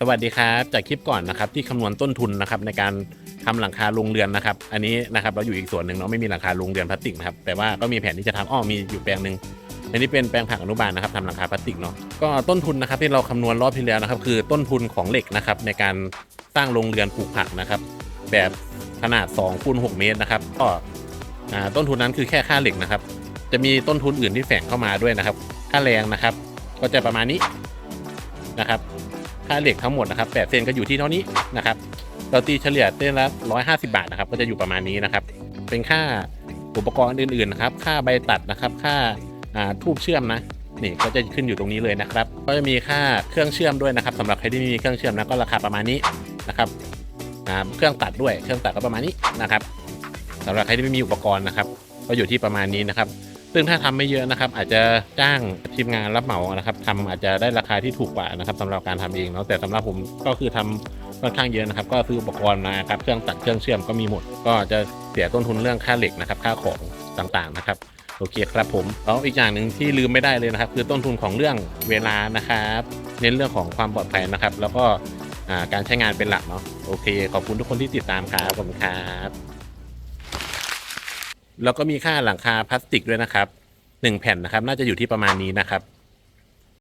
สวัสดีครับ จากคลิปก่อนนะครับที่คำนวณต้นทุนนะครับในการทำหลังคาโรงเรือนนะครับ อันนี้นะครับเราอยู่อีกส่วนหนึ่งเนาะไม่มีหลังคาโรงเรือนพลาสติกนะครับแต่ว่าก็มีแผนที่จะทำอ้อมีอยู่แปลงหนึ่งอันนี้เป็นแปลงผักอนุบาลนะครับทำหลังคาพลาสติกเนาะก็ต้นทุนนะครับที่เราคำนวณรอบที่แล้วนะครับ คือต้นทุนของเหล็กนะครับในการสร้างโรงเรือนปลูกผักนะครับ แบบขนาด2คูณ6เมตรนะครับก็ต้นทุนนั้นคือแค่ค่าเหล็กนะครับ จะมีต้นทุนอื่นที่แฝงเข้ามาด้วยนะครับ ค่าแรงนะครับ ก็จะประมาณนี้นะครับ ค่าเหล็กทั้งหมดนะครับ8เซนก็อยู่ที่เท่านี้นะครับเราตีเฉลี่ยเส้นละ150 บาทนะครับ ก็จะอยู่ประมาณนี้นะครับ เป็นค่าอุปกรณ์อื่นๆนะครับ ค่าใบตัดนะครับ ค่าอ่าทูบเชื่อมนะนี่ก็จะขึ้นอยู่ตรงนี้เลยนะครับ ก็จะมีค่าเครื่องเชื่อมด้วยนะครับสำหรับใครที่ไม่มีเครื่องเชื่อมนะก็ราคาประมาณนี้นะครับอ่าเครื่องตัดด้วยเครื่องตัดก็ประมาณนี้นะครับสำหรับใครที่ไม่มีอุปกรณ์นะครับ ก็อยู่ที่ประมาณนี้นะครับ ซึ่งถ้าทำไม่เยอะนะครับ อาจจะจ้างทีมงานรับเหมานะครับทำอาจจะได้ราคาที่ถูกกว่านะครับสำหรับการทำเองเนาะแต่สำหรับผมก็คือทำค่อนข้างเยอะนะครับ ก็ซื้ออุปกรณ์มาครับเครื่องตัดเครื่องเชื่อมก็มีหมด ก็จะเสียต้นทุนเรื่องค่าเหล็กนะครับ ค่าของต่างๆนะครับโอเคครับผมแล้วอีกอย่างหนึ่งที่ลืมไม่ได้เลยนะครับ คือต้นทุนของเรื่องเวลานะครับ เน้นเรื่องของความปลอดภัยนะครับ แล้วก็การใช้งานเป็นหลักเนาะโอเค ขอบคุณทุกคนที่ติดตามครับขอบคุณครับ แล้วก็มีค่าหลังคาพลาสติกด้วยนะครับหนึ่งแผ่นนะครับ น่าจะอยู่ที่ประมาณนี้นะครับ